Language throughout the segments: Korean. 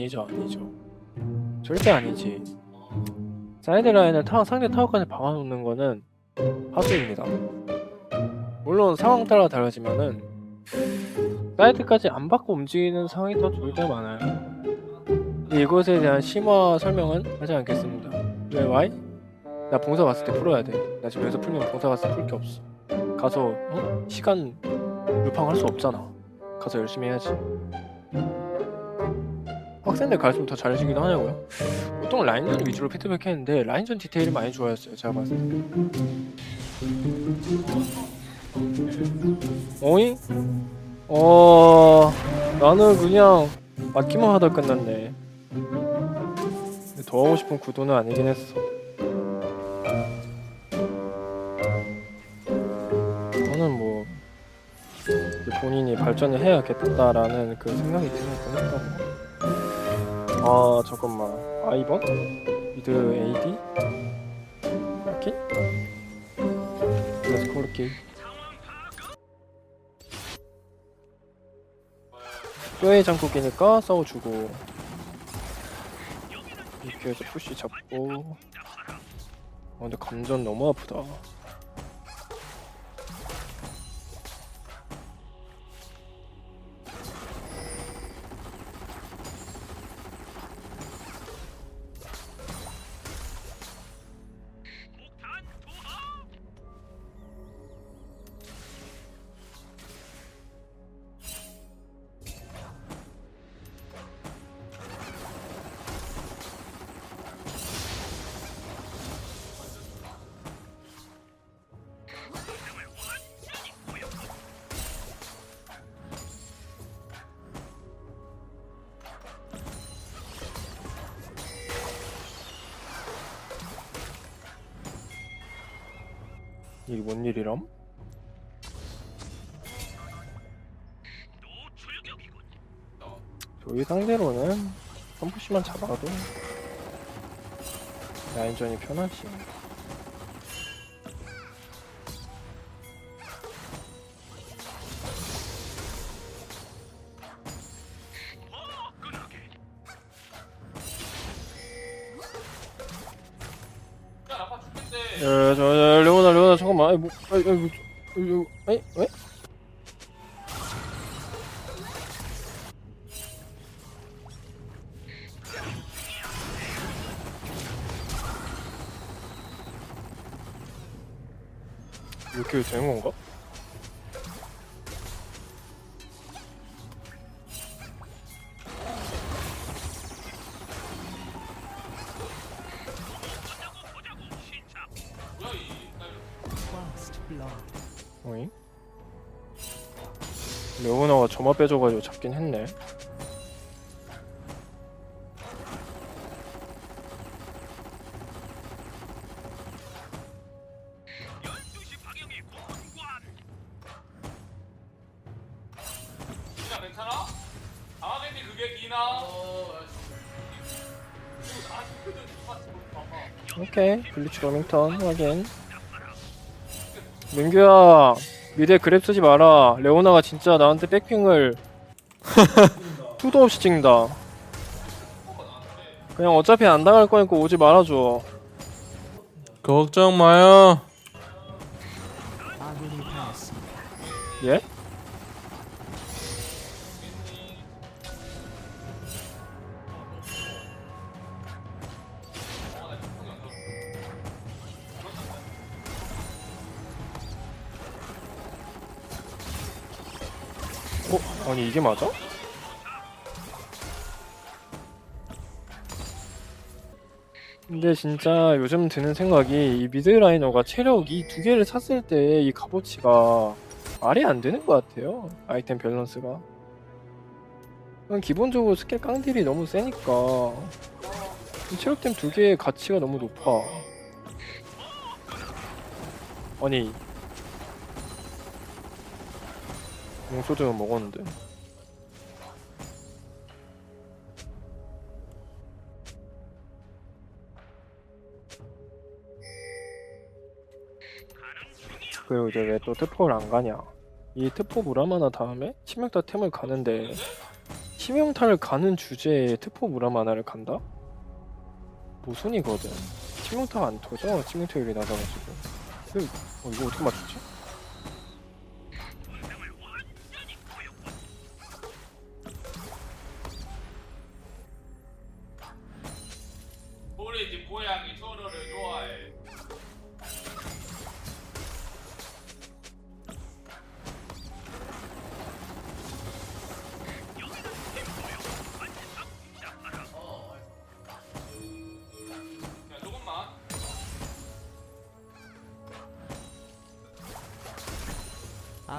아니죠 아니죠. 절대 아니지. 사이드 라인을 타, 상대 타워까지 박아놓는 거는 하수입니다. 물론 상황 따라 달라지면은 사이드까지 안 받고 움직이는 상황이 더 좋을 때가 많아요. 이것에 대한 심화 설명은 하지 않겠습니다. 왜 와이? 나 봉사 갔을 때 풀어야 돼나 지금 여기서 풀면 봉사 갔을 때 풀 게 없어. 가서 어? 시간 루팡 할 수 없잖아. 가서 열심히 해야지 학생들 갈수록 더 잘해지기도 하냐고요? 보통 라인전 위주로 피드백 했는데 라인전 디테일이 많이 좋아졌어요 제가 봤을 때 어잉? 어... 나는 그냥 맞기만 하다 끝났네 더 하고 싶은 구도는 아니긴 했어 저는 뭐 본인이 발전을 해야겠다라는 그 생각이 드는 거니까 아 잠깐만 아이번? 미드 AD? 마킨? 그래서 코르키 뼈의 장국이니까 싸워주고 이렇게 해서 푸시 잡고 아 근데 감전 너무 아프다 이게 뭔 일이람? 저희 상대로는 펌프시만 잡아도 라인전이 편하지 야, 저, 저, 레오나, 레오나, 잠깐만, 아이, 뭐, 아이, 아이, 뭐, 아이, 아이, 왜? 이렇게 되는 건가? 어잉? 레오나가 저만 빼줘가지고 잡긴 했네. 오케이. 블리츠 러밍턴 확인 민규야 미래 그랩 쓰지 마라 레오나가 진짜 나한테 백핑을 투도 없이 찍는다 그냥 어차피 안 당할 거니까 오지 말아줘 걱정 마요. 예? 아니 이게 맞아? 근데 진짜 요즘 드는 생각이 이 미드라이너가 체력 이 두 개를 샀을 때 이 값어치가 말이 안 되는 것 같아요. 아이템 밸런스가. 기본적으로 스킬 깡딜이 너무 세니까 이 체력템 두 개의 가치가 너무 높아. 아니 용소드는 먹었는데. 그리고 이제 왜또 특포를 안 가냐? 이 특포 무라마나 다음에 치명타 템을 가는데 치명타를 가는 주제에 특포 무라마나를 간다? 모순이거든. 치명타가 안 터져. 치명타율이 낮아가지고. 근데, 어, 이거 어떻게 맞췄지?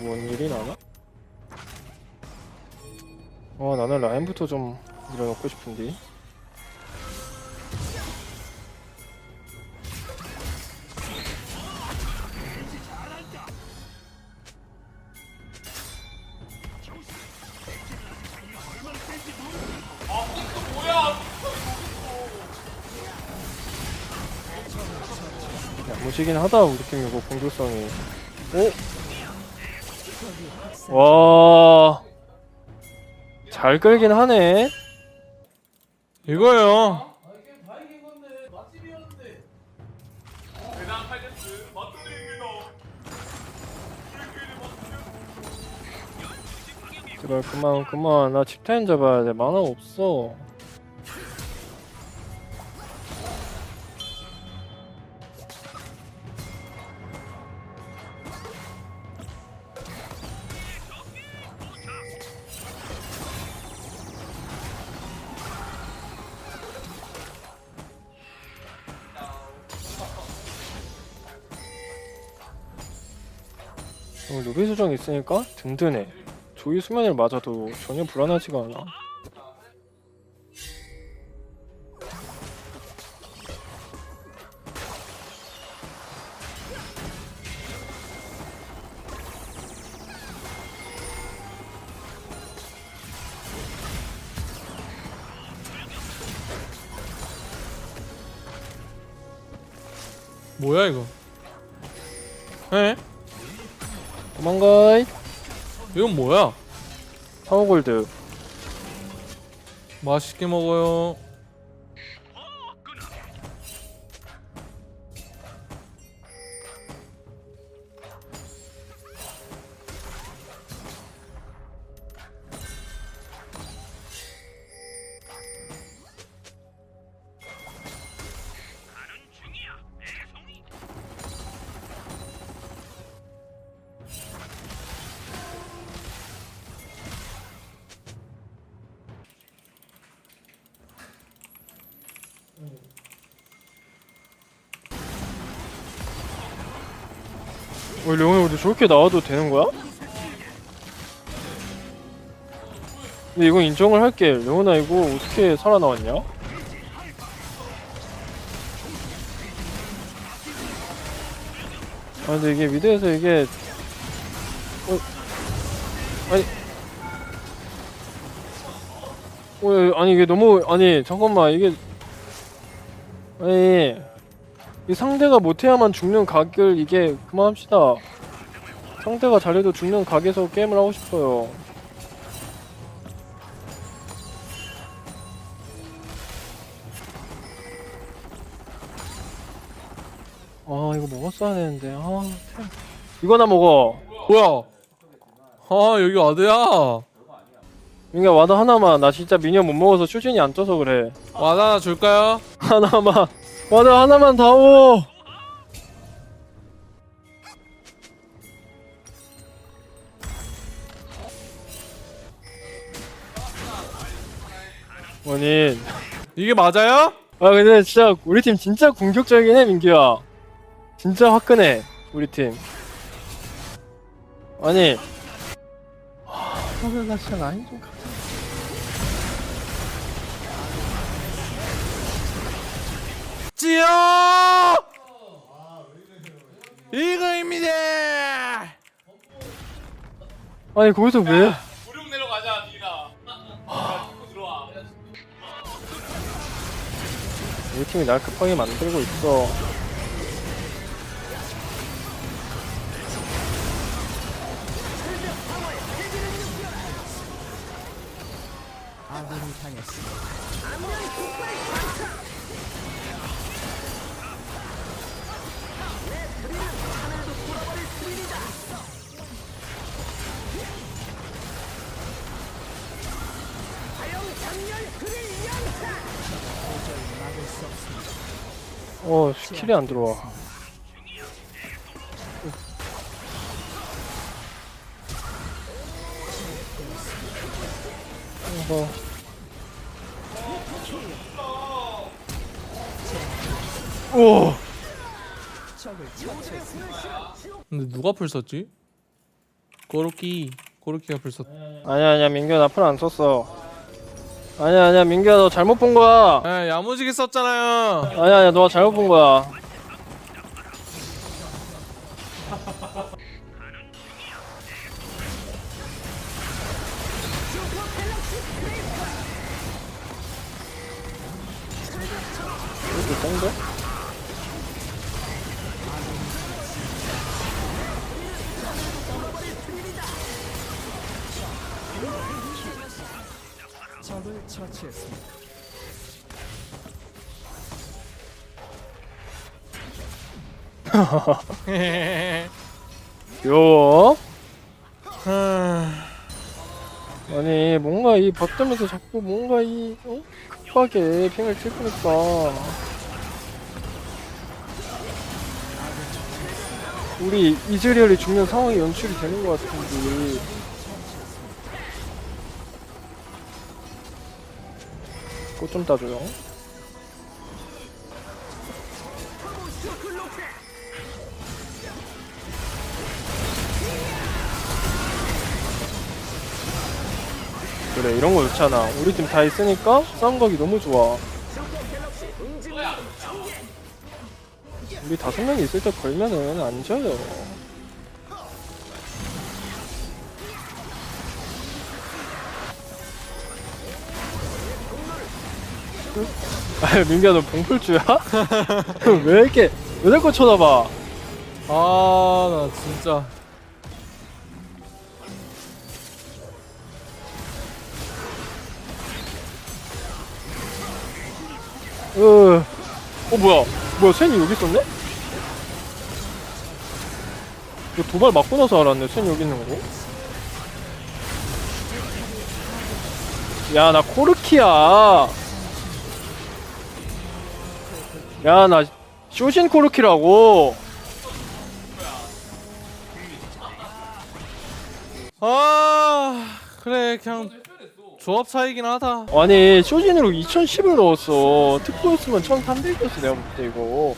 뭔 일이 나나? 어, 나는 라인부터 좀 밀어넣고 싶은데. 야무지긴 하다, 우리 팀 이거 공격성이. 오? 와. 잘 끌긴 하네. 이거요. 제발 그만 그만 나 집타임 잡아야 돼 만화 없어 어, 루비 수정 있으니까 든든해 조이 수면을 맞아도 전혀 불안하지가 않아. 뭐야 이거? 에? 도망가. 이건 뭐야? 파워골드. 맛있게 먹어요. 어, 레오나 근데 저렇게 나와도 되는 거야? 근데 이건 인정을 할게. 레오나 이거 어떻게 살아나왔냐? 아 근데 이게 미드에서 이게 어 아니 어 아니 이게 너무 아니 잠깐만 이게 아니 이 상대가 못해야만 죽는 각을 이게 그만합시다. 상대가 잘해도 죽는 각에서 게임을 하고 싶어요. 아 이거 먹었어야 되는데 아 템. 이거나 먹어. 뭐야? 아 여기 어디야? 민가 와드 하나만 나 진짜 미니언 못 먹어서 추진이 안 떠서 그래. 와드 하나 줄까요? 하나만 맞아 하나만 다오 원인. 이게 맞아요? 아 근데 진짜 우리 팀 진짜 공격적이긴 해 민규야. 진짜 화끈해 우리 팀. 아니. 아, 나 진짜 라인 좀 가. 지요! 이거입니다! 아니 거기서 왜 무력 내려가자 니나 아 들어와 우리 팀이 날 급하게 만들고 있어 아군이 당했습니다. 어 스킬이 안 들어와 어. 오. 근데 누가 풀 썼지? 고로키 고로키가 풀 썼. 아니야 아니야 민규야 나풀 안 썼어 아니야 아니야 민규야 너 잘못 본 거야 에 야무지게 썼잖아요. 아니야 아니야 너가 잘못 본 거야 귀여워 아니 뭔가 이 버텀에서 자꾸 뭔가 이 어? 급하게 핑을 칠 거니까. 우리 이즈리얼이 죽는 상황이 연출이 되는 것 같은데. 꽃 좀 따줘요 그래 이런 거 좋잖아 우리 팀 다 있으니까 싸움 가기 너무 좋아 우리 다섯 명이 있을 때 걸면은 안 져요 아 민규야 너 봉풀주야? 왜 이렇게 왜 자꾸 쳐다봐 아 나 진짜. 으... 어 뭐야 뭐야 쇤이 여기 있었네? 이거 도발 맞고 나서 알았네 쇤이 여기 있는 거. 야나 코르키야. 야나 쇼신 코르키라고. 아 그래 그냥 조합 차이긴 하다. 아니 쇼진으로 2010을 넣었어. 특보였으면 1300이었어 내가 볼 때 이거.